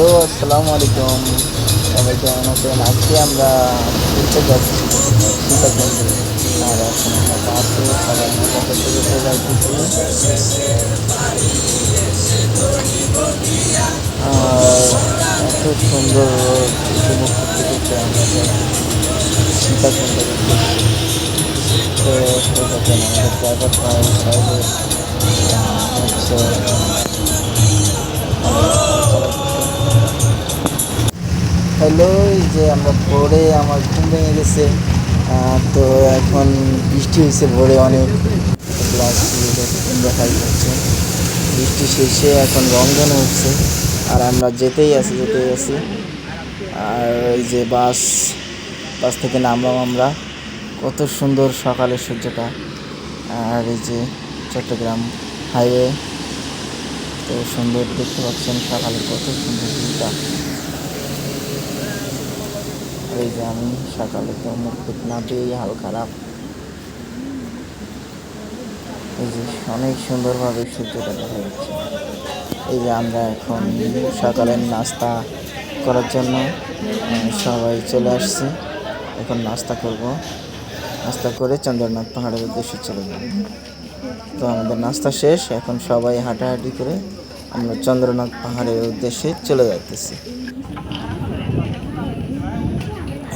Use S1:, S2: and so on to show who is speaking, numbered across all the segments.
S1: Hello, আসসালামু আলাইকুম। সবাই কেমন আছেন? আজকে আমরা ঘুরতে যাচ্ছি। সীতাকুণ্ডে আর এখন আমরা বাসে, সবাই মোটামুটি থেকে চলে যাচ্ছি। আর এত সুন্দর যাচ্ছি তো আমাদের ড্রাইভার হচ্ছে এই যে আমরা ভোরে আমার ঘুম ভেঙে গেছে তো এখন বৃষ্টি হয়েছে ভোরে অনেক। দেখাই যাচ্ছে। বৃষ্টি শেষে এখন রংধনু হচ্ছে আর আমরা যেতেই আছি যেতেই আছি। আর ওই যে বাস বাস থেকে নামলাম আমরা। কত সুন্দর সকালের সূর্যটা। আর এই যে চট্টগ্রাম হাইওয়ে, তো সুন্দর দেখতে পাচ্ছেন সকালে কত সুন্দর ভিউটা এই যে আমি সকালে তো মুখ টুক না দিয়ে হাল খারাপ এই যে অনেক সুন্দরভাবে সূর্যটা দেখা যাচ্ছে। এই যে আমরা এখন সকালের নাস্তা করার জন্য সবাই চলে আসছি। এখন নাস্তা করব। নাস্তা করে চন্দ্রনাথ পাহাড়ের উদ্দেশ্যে চলে যাব। তো আমাদের নাস্তা শেষ। এখন সবাই হাঁটাহাঁটি করে আমরা চন্দ্রনাথ পাহাড়ের উদ্দেশ্যে চলে যাইতেছি।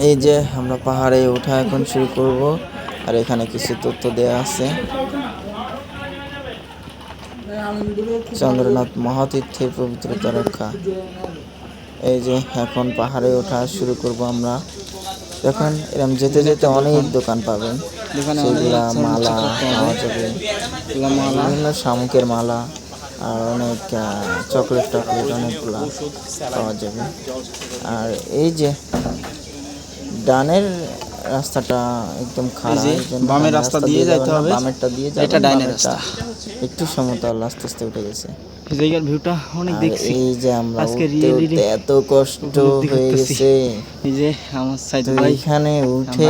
S1: এই যে আমরা পাহাড়ে ওঠা এখন শুরু করব আর এখানে কিছু তথ্য দেওয়া আছে। চন্দ্রনাথ মহাতীর্থের পবিত্রতা রক্ষা। এই যে এখন পাহাড়ে ওঠা শুরু করব আমরা। এখন এরকম যেতে যেতে অনেক দোকান পাবেন সেগুলা মালা পাওয়া যাবে। বিভিন্ন শামুকের মালা আর অনেক চকলেট টকলেট অনেকগুলা পাওয়া যাবে। আর এই যে ডানের রাস্তাটা একদম খারাপ
S2: বামের রাস্তা দিয়ে যাইতে হবে।
S1: বামেরটা দিয়ে
S2: এটা ডাইনের রাস্তা।
S1: একটু সমতল আস্তে আস্তে উঠে গেছে।
S2: এই জায়গার ভিউটা অনেক দেখছি।
S1: এই যে আমরা
S2: আজকে
S1: উঠতে এত কষ্ট হয়ে গেছে।
S2: এই যে আমার সাইড ভাই
S1: এখানে উঠে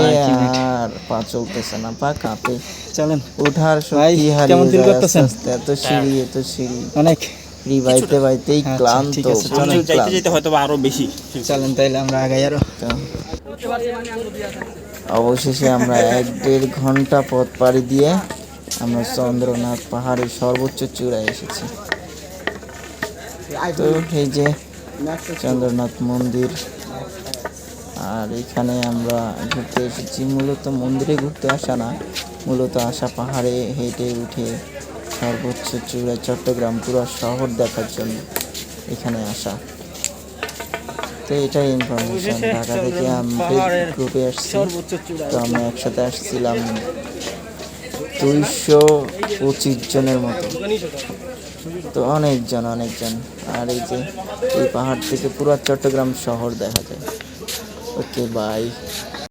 S1: আর পা চলতেছে না পা কাঁপে।
S2: চলেন।
S1: ওঠার শক্তি
S2: কেমন
S1: হারিয়ে যায় আস্তে
S2: করতেছেন?
S1: এত সিঁড়ি এত সিঁড়ি।
S2: অনেক।
S1: সিঁড়ি বাইতে বাইতেই
S2: আচ্ছা,
S1: ক্লান্ত
S2: ঠিক আছে,
S1: প্রচুর
S2: চলেন।
S3: যাইতে যাইতে হয়তো আরও বেশি।
S2: চলেন তাইলে আমরা আগাই
S1: আরও। অবশেষে আমরা এক দেড় ঘণ্টা পথ পাড়ি দিয়ে আমরা চন্দ্রনাথ পাহাড়ের সর্বোচ্চ চূড়ায় এসেছি। তো এই যে চন্দ্রনাথ মন্দির, আর এখানে আমরা ঘুরতে এসেছি। মূলত মন্দিরে ঘুরতে আসা না, মূলত আসা পাহাড়ে হেঁটে উঠে সর্বোচ্চ চূড়ায় চট্টগ্রাম পুরো শহর দেখার জন্য এখানে আসা। তো এটাই ইনফরমেশন ঢাকা থেকে আমি গ্রুপে আসছি। তো আমি একসাথে আসছিলাম দুইশো পঁচিশ জনের মতো। তো অনেকজন অনেকজন। আর এই যে এই পাহাড় থেকে পুরো চট্টগ্রাম শহর দেখা যায়। Okay bye